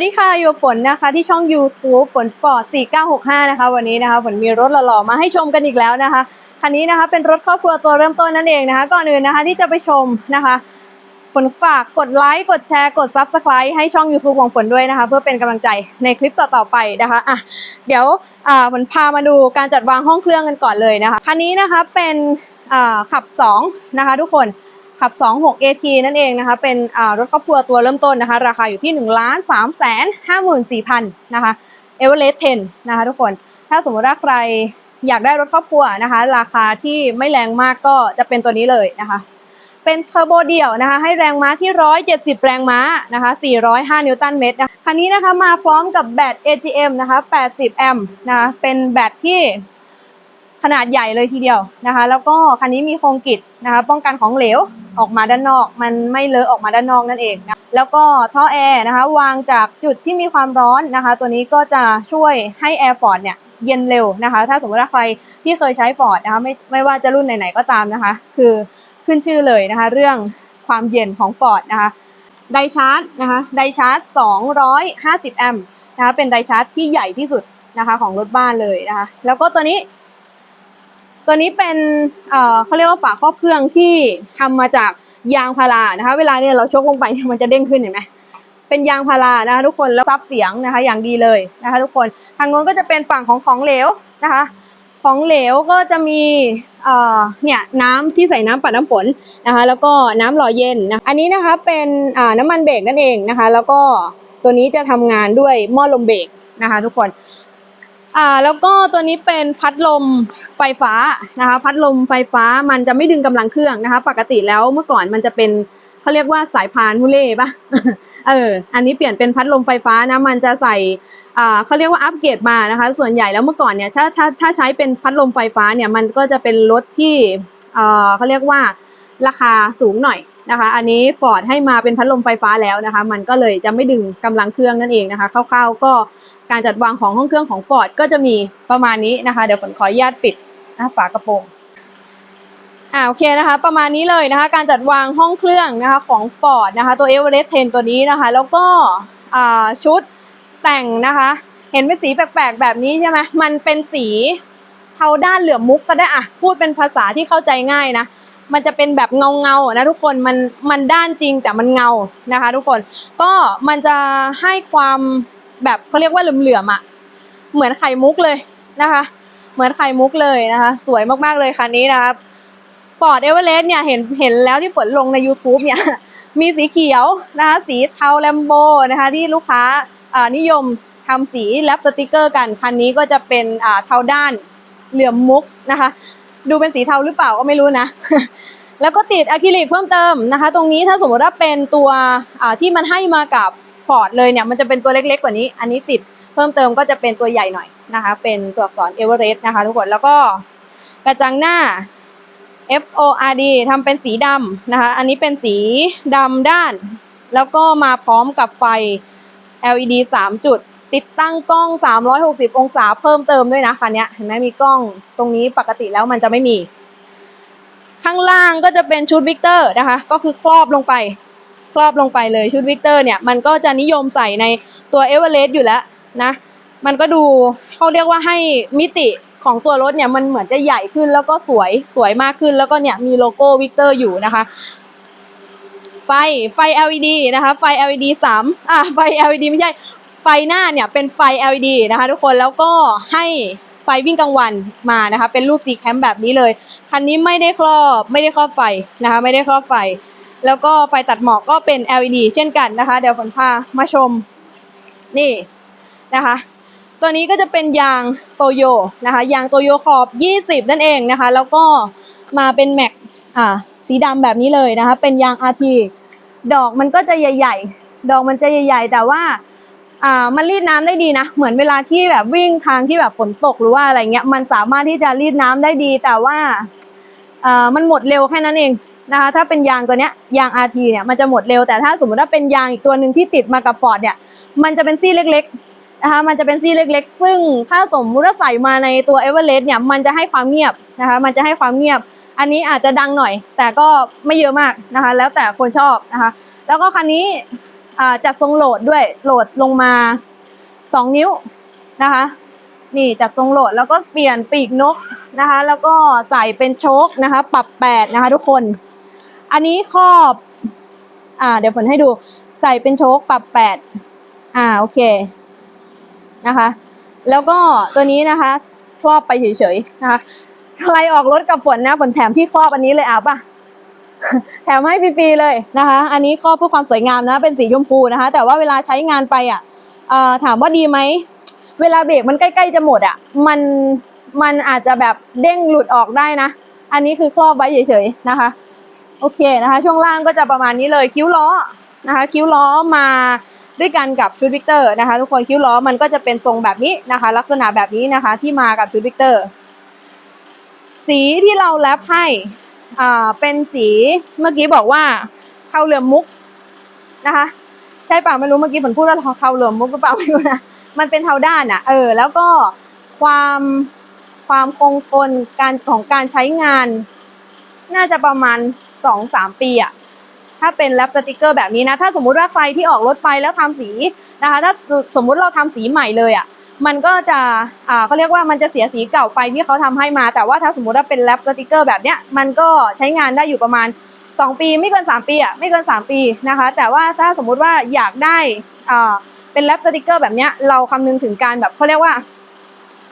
วัสดีค่ะอยู่ฝนนะคะที่ช่อง YouTube ฝนปอด4965 นะคะ วันนี้นะคะฝนมีรถหล่อๆมาให้ชมกันอีกแล้วนะคะคันนี้นะคะเป็นรถครอบครัวตัวเริ่มต้นนั่นเองนะคะ ก่อนอื่นนะคะที่จะไปชมนะคะฝนฝากกดไลค์กดแชร์กด Subscribe ให้ช่อง YouTube ของฝนด้วยนะคะ เพื่อเป็นกำลังใจในคลิปต่อๆไปนะคะอะเดี๋ยวอ่าฝนพามาดูการจัดวางห้องเครื่องกันก่อนเลยนะคะคันนี้นะคะเป็นอ่าขับ2นะคะทุกคน ขับ 26 AT นั่นเองนะคะ เป็นรถครอบครัวตัวเริ่มต้นนะคะ ราคาอยู่ที่1ล้าน3แสน54,000นะคะเอเวอเรสต์10นะคะทุกคน ถ้าสมมติว่าใครอยากได้รถครอบครัวนะคะ ราคาที่ไม่แรงมากก็จะเป็นตัวนี้เลยนะคะ เป็นเทอร์โบเดี่ยวนะคะ ให้แรงม้าที่ 170 แรงม้านะคะ 405 นิวตันเมตรคะคันนี้นะคะมาพร้อมกับแบต AGM นะคะ 80 แอมป์นะคะ เป็นแบตที่ ขนาดใหญ่เลยทีเดียวนะคะ แล้วก็คันนี้มีโครงกิจนะคะ ป้องกันของเหลวออกมาด้านนอก มันไม่เลอะออกมาด้านนอกนั่นเองนะแล้วก็ท่อแอร์นะคะ วางจากจุดที่มีความร้อนนะคะ ตัวนี้ก็จะช่วยให้แอร์ฟอร์ดเนี่ยเย็นเร็วนะคะ ถ้าสมมติว่าใครที่เคยใช้ฟอร์ดนะคะไม่ไม่ว่าจะรุ่นไหนๆก็ตามนะคะ คือขึ้นชื่อเลยนะคะ เรื่องความเย็นของฟอร์ดนะคะไดชาร์จนะคะไดชาร์จ 250 แอมป์นะคะเป็นไดชาร์จที่ใหญ่ที่สุดนะคะของรถบ้านเลยนะคะ แล้วก็ตัวนี้ ตัวนี้เป็นเอ่อเขาเรียกว่าฝาครอบเครื่องที่ทำมาจากยางพารานะคะ เวลาเนี่ยเราชกลงไปมันจะเด้งขึ้นเห็นไหมเป็นยางพารานะคะทุกคนแล้วซับเสียงนะคะ อย่างดีเลยนะคะ ทุกคนทางโน้นก็จะเป็นฝั่งของของเหลวนะคะ ของเหลวก็จะมีเอ่อเนี่ยน้ำที่ใส่น้ำปัดน้ำฝนนะคะ แล้วก็น้ำหล่อเย็นนะอันนี้นะคะเป็นอ่าน้ำมันเบรกนั่นเองนะคะ แล้วก็ตัวนี้จะทำงานด้วยหม้อลมเบรกนะคะ ทุกคน อ่าแล้วก็ตัวนี้เป็นพัดลมไฟฟ้านะคะ พัดลมไฟฟ้ามันจะไม่ดึงกำลังเครื่องนะคะ ปกติแล้วเมื่อก่อนมันจะเป็นเขาเรียกว่าสายพานฮุเล่ปะเออ อันนี้เปลี่ยนเป็นพัดลมไฟฟ้านะ มันจะใส่อ่าเขาเรียกว่าอัปเกรดมานะคะ ส่วนใหญ่แล้วเมื่อก่อนเนี่ยถ้าถ้าถ้าใช้เป็นพัดลมไฟฟ้าเนี่ยมันก็จะเป็นรถที่เอ่อเขาเรียกว่าราคาสูงหน่อย นะคะ อันนี้ฟอร์ดให้มาเป็นพัดลมไฟฟ้าแล้วนะคะ มันก็เลยจะไม่ดึงกำลังเครื่องนั่นเองนะคะ คร่าวๆก็การจัดวางของห้องเครื่องของ Ford ก็จะมีประมาณนี้นะคะ เดี๋ยวฝนขออนุญาตปิดนะฝากระโปรงอ่าโอเคนะคะ ประมาณนี้เลยนะคะ การจัดวางห้องเครื่องนะคะของ Ford นะคะ ตัว Everest 10ตัวนี้นะคะ แล้วก็ชุดแต่งนะคะ เห็นเป็นสีแปลกๆแบบนี้ใช่ไหมมันเป็นสีเทาด้านเหลือมุกก็ได้อะพูดเป็นภาษาที่เข้าใจง่ายนะ มันจะเป็นแบบเงาเงาๆนะทุกคนมันมันด้านจริงแต่มันเงานะคะ ทุกคนก็มันจะให้ความแบบเขาเรียกว่าเหลื่อมๆอะเหมือนไข่มุกเลยนะคะ เหมือนไข่มุกเลยนะคะ สวยมากๆเลยคันนี้นะครับฟอร์ดเอเวอเรสต์เนี่ยเห็นเห็นแล้วที่ฝนลงใน YouTube เนี่ยมีสีเขียวนะคะ สีเทาแลมโบนะคะ ที่ลูกค้าอ่านิยมทำสีแลปสติกเกอร์กัน คันนี้ก็จะเป็นอ่าเทาด้านเหลื่อมมุกนะคะ ดูเป็นสีเทาหรือเปล่าก็ไม่รู้นะ แล้วก็ติดอะคริลิกเพิ่มเติมนะคะ ตรงนี้ถ้าสมมติว่าเป็นตัวที่มันให้มากับฟอร์ดเลยเนี่ยมันจะเป็นตัวเล็กๆกว่านี้ อันนี้ติดเพิ่มเติมก็จะเป็นตัวใหญ่หน่อยนะคะ เป็นตัวอักษรเอเวอเรสต์นะคะทุกคนแล้วก็กระจังหน้า F O R D ทำเป็นสีดำนะคะ อันนี้เป็นสีดำด้าน แล้วก็มาพร้อมกับไฟ LED 3 จุด ติดตั้งกล้อง 360 องศาเพิ่มเติมด้วยนะคันนี้เห็นไหมมีกล้องตรงนี้ปกติแล้วมันจะไม่มี ข้างล่างก็จะเป็นชุดวิกเตอร์นะคะ ก็คือครอบลงไป ครอบลงไปเลยชุดวิกเตอร์เนี่ยมันก็จะนิยมใส่ในตัวเอเวอเรสต์อยู่แล้วนะ มันก็ดูเขาเรียกว่าให้มิติของตัวรถเนี่ยมันเหมือนจะใหญ่ขึ้นแล้วก็สวยสวยมากขึ้นแล้วก็เนี่ยมีโลโก้วิกเตอร์อยู่นะคะ ไฟไฟ LED นะคะ ไฟ LED 3อะไฟ LED ไม่ใช่ ไฟหน้าเนี่ยเป็นไฟ LED นะคะ ทุกคนแล้วก็ให้ไฟวิ่งกลางวันมานะคะ เป็นรูปตีแคมแบบนี้เลยคันนี้ไม่ได้ครอบไม่ได้ครอบไฟนะคะ ไม่ได้ครอบไฟ แล้วก็ไฟตัดหมอกก็เป็น LED เช่นกันนะคะ เดี๋ยวฝนพามาชมนี่นะคะ ตัวนี้ก็จะเป็นยางโตโยนะคะ ยางโตโยขอบ 20 นั่นเองนะคะ แล้วก็มาเป็นแม็กอ่าสีดำแบบนี้เลยนะคะ เป็นยาง RT ดอกมันก็จะใหญ่ ๆ ดอกมันจะใหญ่ ๆ แต่ว่า อ่ามันรีดน้ำได้ดีนะ เหมือนเวลาที่แบบวิ่งทางที่แบบฝนตกหรือว่าอะไรเงี้ย มันสามารถที่จะรีดน้ำได้ดี แต่ว่าอ่ามันหมดเร็วแค่นั้นเองนะคะ ถ้าเป็นยางตัวเนี้ยยาง RT เนี่ยมันจะหมดเร็ว แต่ถ้าสมมติว่าเป็นยางอีกตัวหนึ่งที่ติดมากับฟอร์ดเนี่ย มันจะเป็นซี่เล็กๆนะคะ มันจะเป็นซี่เล็ก ๆ ซึ่งถ้าสมมุติว่าใส่มาในตัวเอเวอเรสต์เนี่ย มันจะให้ความเงียบนะคะ มันจะให้ความเงียบ อันนี้อาจจะดังหน่อย แต่ก็ไม่เยอะมากนะคะ แล้วแต่คนชอบนะคะ แล้วก็คันนี้ จัดทรงโหลดด้วยโหลดลงมาสองนิ้วนะคะ นี่จัดทรงโหลดแล้วก็เปลี่ยนปีกนกนะคะ แล้วก็ใส่เป็นโชคนะคะ ปรับแปดนะคะ ทุกคน อันนี้ครอบอ่า เดี๋ยวผลให้ดูใส่เป็นโชคปรับแปดอ่าโอเคนะคะ แล้วก็ตัวนี้นะคะครอบไปเฉยๆนะคะใครออกรถกับฝนนะฝนแถมที่ครอบอันนี้เลยอะป่ะ แถมให้ฟรีๆเลยนะคะ อันนี้ครอบเพื่อความสวยงามนะ เป็นสีชมพูนะคะ แต่ว่าเวลาใช้งานไปอะอ่อถามว่าดีไหม เวลาเบรกมันใกล้ๆจะหมดอะ มันมันอาจจะแบบเด้งหลุดออกได้นะ อันนี้คือครอบไว้เฉยๆนะคะ โอเคนะคะ ช่วงล่างก็จะประมาณนี้เลยคิ้วล้อนะคะ คิ้วล้อมาด้วยกันกับชุดวิกเตอร์นะคะ ทุกคนคิ้วล้อมันก็จะเป็นทรงแบบนี้นะคะ ลักษณะแบบนี้นะคะ ที่มากับชุดวิกเตอร์ สีที่เราแรปให้ อ่าเป็นสีเมื่อกี้บอกว่าเทาเหลืองมุกนะคะ ใช่เปล่าไม่รู้เมื่อกี้ผมพูดว่าเทาเหลืองมุกหรือเปล่าไม่รู้นะมันเป็นเทาด้านอะเออ แล้วก็ความความคงทนการของการใช้งาน น่าจะประมาณสองสามปีอะถ้าเป็นแรปสติกเกอร์แบบนี้นะ ถ้าสมมุติว่าใครที่ออกรถไปแล้วทำสีนะคะ ถ้าสมมุติเราทำสีใหม่เลยอะ มันก็จะอ่าเขาเรียกว่ามันจะเสียสีเก่าไปที่เขาทำให้มา แต่ว่าถ้าสมมุติว่าเป็นแรปสติกเกอร์แบบเนี้ยมันก็ใช้งานได้อยู่ประมาณ 2 ปีไม่เกิน 3 ปีอะไม่เกิน 3 ปีนะคะ แต่ว่าถ้าสมมุติว่าอยากได้อ่าเป็นแรปสติกเกอร์แบบเนี้ยเราคำนึงถึงการแบบเขาเรียกว่า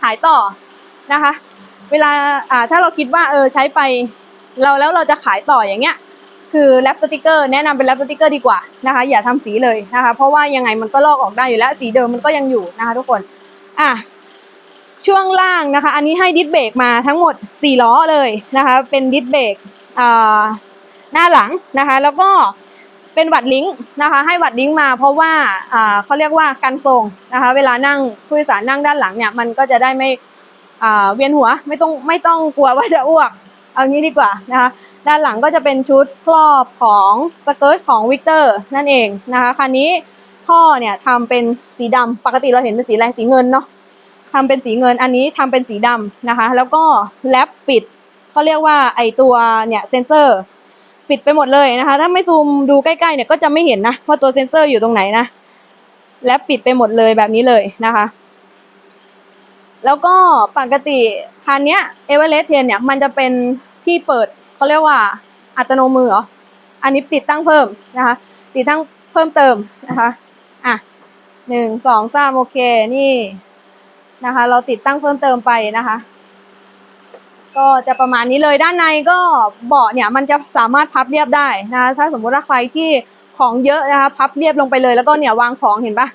ขายต่อนะคะ เวลาอ่าถ้าเราคิดว่าเออใช้ไปเราแล้วเราจะขายต่ออย่างเงี้ยคือแรปสติกเกอร์แนะนำเป็นแรปสติกเกอร์ดีกว่านะคะ อย่าทำสีเลยนะคะ เพราะว่ายังไงมันก็ลอกออกได้อยู่แล้วสีเดิมมันก็ยังอยู่นะคะทุกคน อะช่วงล่างนะคะ อันนี้ให้ดิสเบรกมาทั้งหมด 4 ล้อเลยนะคะ เป็นดิสเบรกหน้าหลังนะคะ แล้วก็เป็นวัดลิงก์นะคะ ให้วัดลิงก์มาเพราะว่าเขาเรียกว่ากันทรงนะคะ เวลานั่งผู้โดยสารนั่งด้านหลังเนี่ยมันก็จะได้ไม่เวียนหัวไม่ต้องไม่ต้องกลัวว่าจะอ้วก เอางี้ดีกว่านะคะด้านหลังก็จะเป็นชุดครอบของสเกิร์ตของวิกเตอร์นั่นเองนะคะคันนี้ ท่อเนี่ยทำเป็นสีดำปกติเราเห็นเป็นสีอะไรสีเงินเนาะทำเป็นสีเงินอันนี้ทำเป็นสีดำนะคะ แล้วก็แรปปิดเขาเรียกว่าไอตัวเนี่ยเซนเซอร์ปิดไปหมดเลยนะคะ ถ้าไม่ซูมดูใกล้ๆเนี่ยก็จะไม่เห็นนะว่าตัวเซนเซอร์อยู่ตรงไหนนะแรปปิดไปหมดเลยแบบนี้เลยนะคะ แล้วก็ปกติคันเนี้ยเอเวอเรสต์เทนเนี่ยมันจะเป็นที่เปิดเขาเรียกว่าอัตโนมือเหรออันนี้ติดตั้งเพิ่มนะคะ ติดตั้งเพิ่มเติมนะคะ อะหนึ่งสองสามโอเคนี่นะคะ เราติดตั้งเพิ่มเติมไปนะคะ ก็จะประมาณนี้เลยด้านในก็เบาะเนี่ยมันจะสามารถพับเรียบได้นะคะถ้าสมมุติว่าใครที่ของเยอะนะคะ พับเรียบลงไปเลยแล้วก็เนี่ยวางของเห็นปะ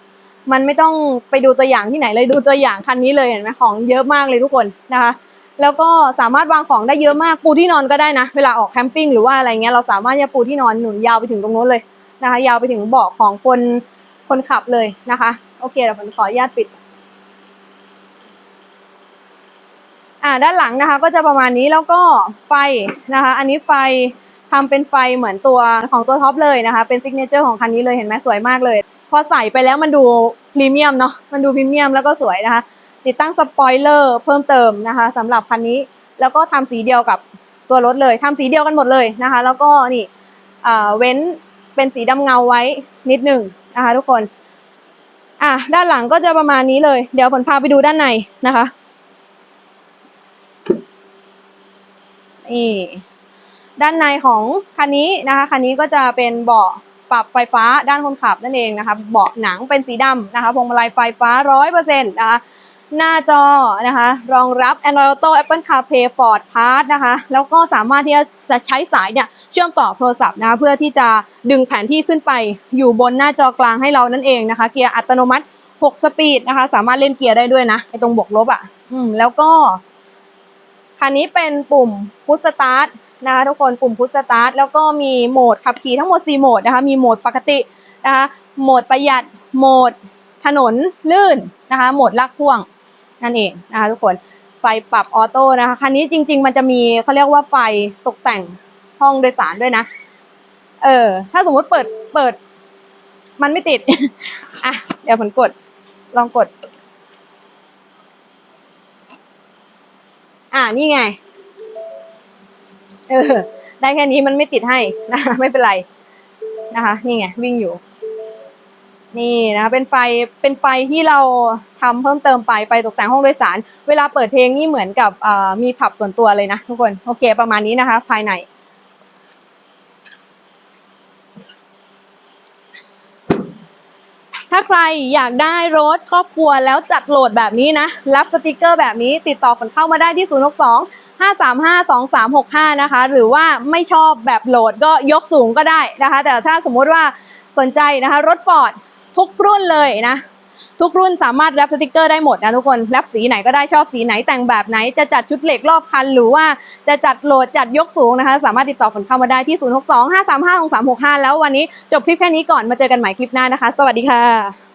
มันไม่ต้องไปดูตัวอย่างที่ไหนเลยดูตัวอย่างคันนี้เลยเห็นไหมของเยอะมากเลยทุกคนนะคะ แล้วก็สามารถวางของได้เยอะมากปูที่นอนก็ได้นะ เวลาออกแคมปิ้งหรือว่าอะไรเงี้ยเราสามารถจะปูที่นอนหนุนยาวไปถึงตรงโน้นเลยนะคะ ยาวไปถึงเบาะของคน คนขับเลยนะคะ โอเคเดี๋ยวผมขออนุญาตปิด อ่าด้านหลังนะคะ ก็จะประมาณนี้แล้วก็ไฟนะคะ อันนี้ไฟทำเป็นไฟเหมือนตัวของตัวท็อปเลยนะคะ เป็นซิกเนเจอร์ของคันนี้เลยเห็นไหมสวยมากเลย พอใส่ไปแล้วมันดูพรีเมียมเนาะมันดูพรีเมียมแล้วก็สวยนะคะ ติดตั้งสปอยเลอร์เพิ่มเติมนะคะสำหรับคันนี้แล้วก็ทำสีเดียวกับตัวรถเลยทำสีเดียวกันหมดเลยนะคะ แล้วก็นี่เว้นเป็นสีดำเงาไว้นิดหนึ่ง นะคะทุกคน อะด้านหลังก็จะประมาณนี้เลย เดี๋ยวผลพาไปดูด้านในนะคะนี่ด้านในของคันนี้นะคะคันนี้ก็จะเป็นเบาะปรับไฟฟ้าด้านคนขับนั่นเองนะคะเบาะหนังเป็นสีดำนะคะพวงมาลัยไฟฟ้าร้อยเปอร์เซ็นต์นะคะหน้าจอนะคะรองรับ Android Auto Apple CarPlay Ford Pass นะคะแล้วก็สามารถที่จะใช้สายเนี่ย เชื่อมต่อโทรศัพท์นะเพื่อที่จะดึงแผนที่ขึ้นไปอยู่บนหน้าจอกลางให้เรานั่นเองนะคะ เกียร์อัตโนมัติ 6 สปีดนะคะ สามารถเล่นเกียร์ได้ด้วยนะไอตรงบวกลบอะ่ะ อืม แล้วก็คันนี้เป็นปุ่มพุชสตาร์ทนะคะทุกคนปุ่มพุชสตาร์ทแล้วก็มีโหมดขับขี่ทั้งหมด 4 โหมดนะคะมีโหมดปกตินะคะโหมดประหยัดโหมดถนนลื่นนะคะโหมดลากพ่วงนั่นเองนะคะทุกคนไฟปรับออโต้นะคะคันนี้จริง ๆ มันจะมีเขาเรียกว่าไฟตกแต่ง ห้องโดยสารด้วยนะ เออ ถ้าสมมติเปิดเปิด มันไม่ติด อะ เดี๋ยวผมกด ลองกด อ่านี่ไง เออ ได้แค่นี้มันไม่ติดให้นะคะไม่เป็นไรนะคะ นี่ไง วิ่งอยู่ นี่นะคะ เป็นไฟเป็นไฟที่เราทำเพิ่มเติมไปไฟตกแต่งห้องโดยสาร เวลาเปิดเพลงนี่เหมือนกับมีผับส่วนตัวเลยนะทุกคน โอเค ประมาณนี้นะคะ ภายใน ถ้า ใครอยากได้รถครอบครัวแล้วจัดโหลดแบบนี้นะ รับสติกเกอร์แบบนี้ติดต่อคนเข้ามาได้ที่ 0 6 2 5 3 5 2 3 6 5 นะคะ หรือว่าไม่ชอบแบบโหลดก็ยกสูงก็ได้นะคะ แต่ถ้าสมมติว่าสนใจนะคะ รถฟอร์ดทุกรุ่นเลยนะ ทุกรุ่นสามารถแรปสติกเกอร์ได้หมดนะทุกคนแรปสีไหนก็ได้ชอบสีไหนแต่งแบบไหน จะจัดชุดเหล็กรอบคัน หรือว่าจะจัดโหลดจัดยกสูงนะคะ สามารถติดต่อผลเข้ามาได้ที่ 062 535 0365 แล้ววันนี้จบคลิปแค่นี้ก่อนมาเจอกันใหม่คลิปหน้านะคะ สวัสดีค่ะ